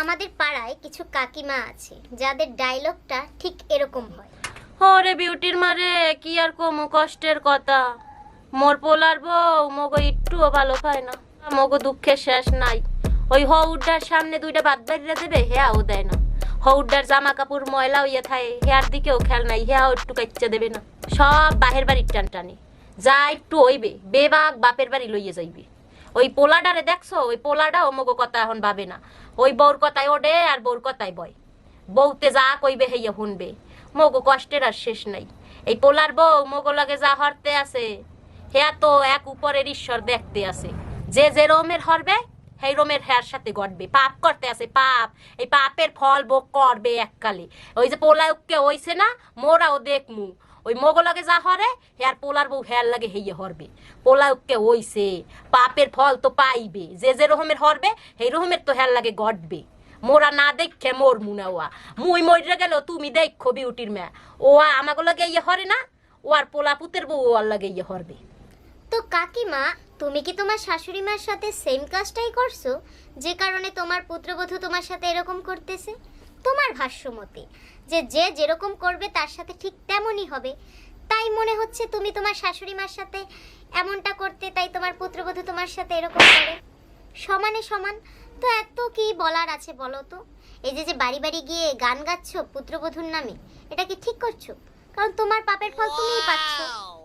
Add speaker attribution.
Speaker 1: আমাদের পাড়ায় কিছু কাকিমা আছে, যাদের ডায়লগটা ঠিক এরকম হয়।
Speaker 2: ওরে বিউটির মারে, কি আর কমু কষ্টের কথা? মোর পোলার বউ, মগো একটুও ভালো খায় না। মগো দুঃখের শেষ নাই। ওই হউডার সামনে দুইটা বাদ বাড়িয়ে দেবে, হেয়াও দেয় না। হউডার জামা কাপড় ময়লা হইয়া থাকে হেয়ার দিকেও খেয়াল নাই, হেয়াও একটু কাচ্চা দেবে না। সব বাহের বাড়ির টান টানে যা একটু হইবে, বেবাক বাপের বাড়ি লইয়ে যাইবে। ওই পোলাডারে দেখছ? ওই পোলাডা মগো কথা এখন ভাবে না। ওই বউর কথায় ওডে আর বউর কথায় বয়। বউতে যা কইবে হেইয়া শুনবে। মগো কষ্টের আর শেষ নাই। এই পোলার বউ মগো লাগে যা হরতে আছে, হেয়া তো এক উপরের ঈশ্বর দেখতে আছে। যে যে রোমের হরবে সেই রোমের হেয়ার সাথে গড়বে। পাপ করতে আছে, পাপ। এই পাপের ফল ভোগ করবে এককালে। ওই যে পোলাকে হইছে না, মোরাও দেখমু। ওই মোগলাকে যা হরে, হেয়ার পোলার বউ হেয়ার লাগে হেইয়ে হরবে। পোলাকে হইছে পাপের ফল তো পাইবে। যে যে রকমের হরবে সেই রকমের তো হেয়ার লাগে গড়বে মোরা না দেখে মোর মুনা ওয়া। মুই মরে গেল, তুমি দেখো বিউটির মেয়া। ও আমাকে লাগে ইয়ে হরে না ও আর পোলা পুতের বউ ওর লাগে ইয়ে হরবে।
Speaker 1: তো কাকিমা, তুমি কি তোমার শাশুড়ি মার সাথে সেম কাজটাই করছ? যে কারণে তোমার পুত্রবধূ তোমার সাথে এরকম করতেছে? তোমার ভাষ্যমতে যে যে যেরকম করবে তার সাথে ঠিক তেমনই হবে। তাই মনে হচ্ছে তুমি তোমার শাশুড়ি মার সাথে এমনটা করতে, তাই তোমার পুত্রবধূ তোমার সাথে এরকম করে। সমানে সমান, তো এত কি বলার আছে বলো তো? এই যে যে বাড়ি বাড়ি গিয়ে গান গাচ্ছ পুত্রবধূর নামে, এটা কি ঠিক করছ? কারণ তোমার পাপের ফল তুমিই পাচ্ছ।